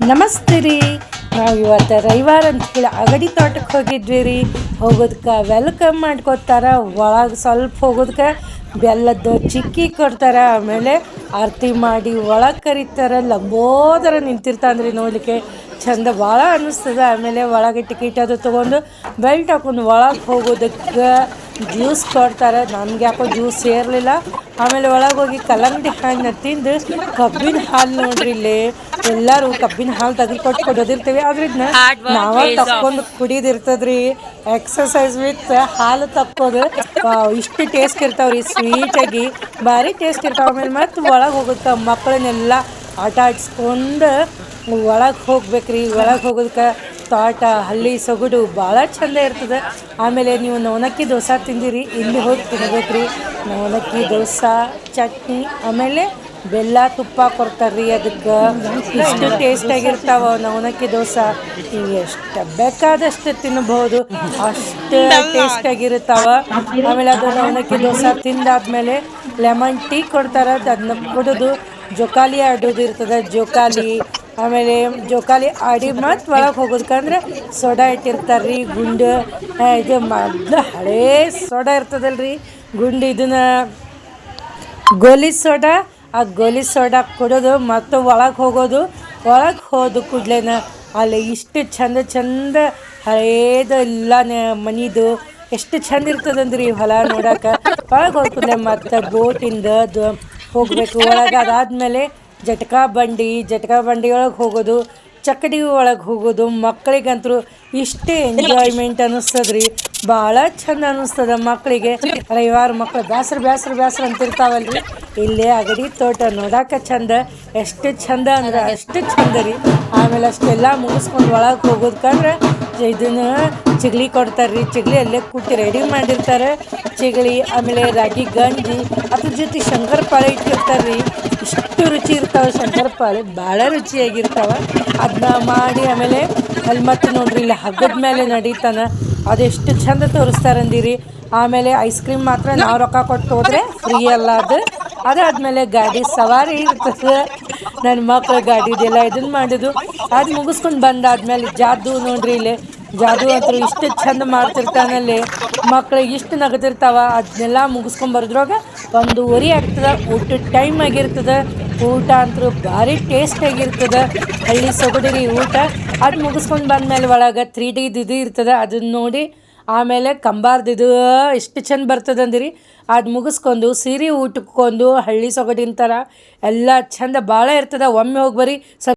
ನಮಸ್ತೆ ರೀ. ನಾವು ಇವತ್ತು ರವಿವಾರ ಅಂತ ಕೇಳಿ ಅಗಡಿ ತೋಟಕ್ಕೆ ಹೋಗಿದ್ವಿ ರೀ. ಹೋಗೋದಕ್ಕೆ ವೆಲ್ಕಮ್ ಮಾಡ್ಕೊತಾರ ಒಳಗೆ ಸ್ವಲ್ಪ ಹೋಗೋದಕ್ಕೆ ಬೆಲ್ಲದ್ದು ಚಿಕ್ಕಿ ಕೊಡ್ತಾರೆ. ಆಮೇಲೆ ಆರತಿ ಮಾಡಿ ಒಳಗೆ ಕರೀತಾರೆ. ಲಂಬೋದರ ನಿಂತಿರ್ತಾನ್ರಿ ನೋಡಲಿಕ್ಕೆ. ಚಂದ ಭಾಳ ಅನ್ನಿಸ್ತದೆ ಆಮೇಲೆ ಒಳಗೆ ಟಿಕೆಟ್ ಅದು ತೊಗೊಂಡು ಬೆಲ್ಟ್ ಹಾಕೊಂಡು ಒಳಗೆ ಹೋಗೋದಕ್ಕೆ ಜ್ಯೂಸ್ ಕೊಡ್ತಾರೆ. ನಮ್ಗೆ ಯಾಕೋ ಜ್ಯೂಸ್ ಸೇರಲಿಲ್ಲ. ಆಮೇಲೆ ಒಳಗೆ ಹೋಗಿ ಕಲ್ಲಂಗಡಿ ಹಣ್ಣು ತಿಂದು ಕಬ್ಬಿನ ಹಾಲು ನೋಡ್ರಿ ಇಲ್ಲಿ. ಎಲ್ಲರೂ ಕಬ್ಬಿನ ಹಾಲು ತೆಗೆದು ಕೊಟ್ಟು ಕೊಡೋದಿರ್ತೀವಿ ಅದ್ರಿಂದ ನಾವ ತಕ್ಕೊಂಡು ಕುಡಿದಿರ್ತದ್ರಿ. ಎಕ್ಸಸೈಸ್ ವಿತ್ ಹಾಲು ತಕ್ಕೋದು ಇಷ್ಟು ಟೇಸ್ಟ್ ಇರ್ತಾವ್ರಿ. ಸ್ವೀಟಾಗಿ ಭಾರಿ ಟೇಸ್ಟ್ ಇರ್ತಾವ. ಆಮೇಲೆ ಮತ್ತೆ ಒಳಗೆ ಹೋಗುತ್ತೆ ಮಕ್ಕಳನ್ನೆಲ್ಲ ಆಟ ಆಡಿಸ್ಕೊಂಡು ಒಳಗೆ ಹೋಗ್ಬೇಕ್ರಿ. ಒಳಗೆ ಹೋಗೋದಕ್ಕೆ ತೋಟ ಹಳ್ಳಿ ಸೊಗಡು ಭಾಳ ಚಂದ ಇರ್ತದೆ. ಆಮೇಲೆ ನೀವು ನವನಕ್ಕಿ ದೋಸೆ ತಿಂದಿರಿ ಇಲ್ಲಿ ಹೋಗಿ ತಿನ್ಬೇಕ್ರಿ. ನವನಕ್ಕಿ ದೋಸೆ ಚಟ್ನಿ ಆಮೇಲೆ ಬೆಲ್ಲ ತುಪ್ಪ ಕೊಡ್ತಾರ್ರಿ ಅದಕ್ಕೆ. ಇಷ್ಟು ಟೇಸ್ಟಾಗಿರ್ತಾವ ನವನಕ್ಕಿ ದೋಸೆ. ಈಗ ಎಷ್ಟು ಬೇಕಾದಷ್ಟು ತಿನ್ನಬಹುದು ಅಷ್ಟು ಟೇಸ್ಟಾಗಿರ್ತಾವ ಆಮೇಲೆ ಅದು ನವನಕ್ಕಿ ದೋಸೆ ತಿಂದಾದ್ಮೇಲೆ ಲೆಮನ್ ಟೀ ಕೊಡ್ತಾರೆ. ಅದನ್ನ ಕುಡಿದು ಜೋಕಾಲಿ ಆಡೋದು ಇರ್ತದೆ. ಜೋಕಾಲಿ, ಆಮೇಲೆ ಜೋಕಾಲಿ ಆಡಿ ಮತ್ತೆ ಒಳಗೆ ಹೋಗೋದಕ್ಕಂದ್ರೆ ಸೋಡಾ ಇಟ್ಟಿರ್ತಾರೆ ರೀ ಗುಂಡು ಇದು ಮೊದಲು ಹಳೇ ಸೋಡಾ ಇರ್ತದಲ್ರಿ. ಗುಂಡು ಇದನ್ನ ಗೋಲಿ ಸೋಡಾ ಆ ಗೋಲಿ ಸೋಡಾ ಕುಡಿದು ಮತ್ತು ಒಳಗೆ ಹೋಗೋದು. ಒಳಗೆ ಹೋದ ಕೂಡ್ಲೇನ ಅಲ್ಲಿ ಇಷ್ಟು ಚಂದ ಚಂದ ಹಳೇದು ಎಲ್ಲ ಮನಿದು ಎಷ್ಟು ಚಂದ ಇರ್ತದಂದ್ರಿ ಈ ಹೊಲ ನೋಡಕ್ಕೆ ಒಳಗೆ ಹೋದ ಕೂಡಲೇ ಮತ್ತು ಬೋಟಿಂದ ಹೋಗಬೇಕು. ಒಳಗೆ ಅದಾದಮೇಲೆ ಜಟಕಾ ಬಂಡಿ ಜಟಕಾ ಬಂಡಿ ಒಳಗೆ ಹೋಗೋದು. ಚಕ್ಕಡಿ ಒಳಗೆ ಹೋಗೋದು, ಮಕ್ಕಳಿಗಂತೂ ಇಷ್ಟೇ ಎಂಜಾಯ್ಮೆಂಟ್ ಅನ್ನಿಸ್ತದ್ರಿ ಭಾಳ ಚಂದ ಅನ್ನಿಸ್ತದ ಮಕ್ಕಳಿಗೆ. ರವಿವಾರ ಮಕ್ಕಳು ಬ್ಯಾಸ್ರ ಬ್ಯಾಸ್ರ ಬ್ಯಾಸ್ರ ಅಂತಿರ್ತಾವಲ್ರಿ. ಇಲ್ಲೇ ಅಗಡಿ ತೋಟ ನೋಡಾಕ ಚಂದ, ಎಷ್ಟು ಚಂದ ಅಂದ್ರೆ ಅಷ್ಟು ಚಂದ ರೀ. ಆಮೇಲೆ ಅಷ್ಟೆಲ್ಲ ಮುಗಿಸ್ಕೊಂಡು ಒಳಗೆ ಹೋಗೋದಕ್ಕಂದ್ರೆ ಇದನ್ನ ಚಿಗ್ಲಿ ಕೊಡ್ತಾರೆ ಚಿಗ್ಲಿ ಅಲ್ಲೇ ಕುಟ್ಟಿ ರೆಡಿ ಮಾಡಿರ್ತಾರೆ. ಚಿಗಳಿ ಆಮೇಲೆ ರಾಗಿ, ಗಂಜಿ, ಅದ್ರ ಜೊತೆ ಶಂಕರಪಾಳೆ ಇಟ್ಟಿರ್ತಾರೆ ರೀ ಇಷ್ಟು ರುಚಿ ಇರ್ತಾವೆ ಶಂಕರಪಾಳೆ ಭಾಳ ರುಚಿಯಾಗಿರ್ತಾವೆ. ಅದನ್ನ ಮಾಡಿ ಆಮೇಲೆ ಅಲ್ಲಿ ಮತ್ತೆ ನೋಡ್ರಿ, ಇಲ್ಲಿ ಹಗ್ಗದ ಮೇಲೆ ನಡೀತಾನೆ. ಅದೆಷ್ಟು ಚಂದ ತೋರಿಸ್ತಾರಂದಿರಿ. ಆಮೇಲೆ ಐಸ್ ಕ್ರೀಮ್ ಮಾತ್ರ ನಾವು ರೊಕ್ಕ ಕೊಟ್ಟು ಹೋದ್ರೆ ಫ್ರೀ ಅಲ್ಲ ಅದು. ಅದಾದ್ಮೇಲೆ ಗಾಡಿ ಸವಾರಿ ಇರ್ತದೆ. ನನ್ನ ಮಕ್ಕಳ ಗಾಡಿ ಇದೆಲ್ಲ ಇದನ್ನು ಮಾಡೋದು ಅದು ಮುಗಿಸ್ಕೊಂಡು ಬಂದಾದ್ಮೇಲೆ ಜಾದು ನೋಡ್ರಿ ಇಲ್ಲಿ. ಜಾದು ಅಂತ ಇಷ್ಟು ಚಂದ ಮಾಡ್ತಿರ್ತಾನಲ್ಲಿ. ಮಕ್ಳಿಗೆ ಇಷ್ಟು ನಗದಿರ್ತಾವ ಅದನ್ನೆಲ್ಲ ಮುಗಿಸ್ಕೊಂಡ್ ಬರೋದ್ರಾಗ ಒಂದೂವರೆ ಆಗ್ತದೆ. ಊಟದ ಟೈಮ್ ಆಗಿರ್ತದೆ. ಊಟ ಅಂತೂ ಭಾರಿ ಟೇಸ್ಟ್ ಆಗಿರ್ತದೆ. ಹಳ್ಳಿ ಸೊಗಡಿರಿ ಊಟ. ಅದು ಮುಗಿಸ್ಕೊಂಡು ಬಂದ್ಮೇಲೆ ಒಳಗೆ ತ್ರೀ ಡಿದು ಇದು ಇರ್ತದೆ. ಅದನ್ನ ನೋಡಿ ಆಮೇಲೆ ಕಂಬಾರ್ದಿದು ಎಷ್ಟು ಚೆಂದ ಬರ್ತದಂದಿರಿ ಅದು ಮುಗಿಸ್ಕೊಂಡು, ಸೀರೆ ಊಟಕ್ಕೊಂದು, ಹಳ್ಳಿ ಸೊಗಡಿನ ಥರ ಎಲ್ಲ ಚಂದ ಭಾಳ ಇರ್ತದೆ. ಒಮ್ಮೆ ಹೋಗಿ ಬರೀ, ಸ್ವಲ್ಪ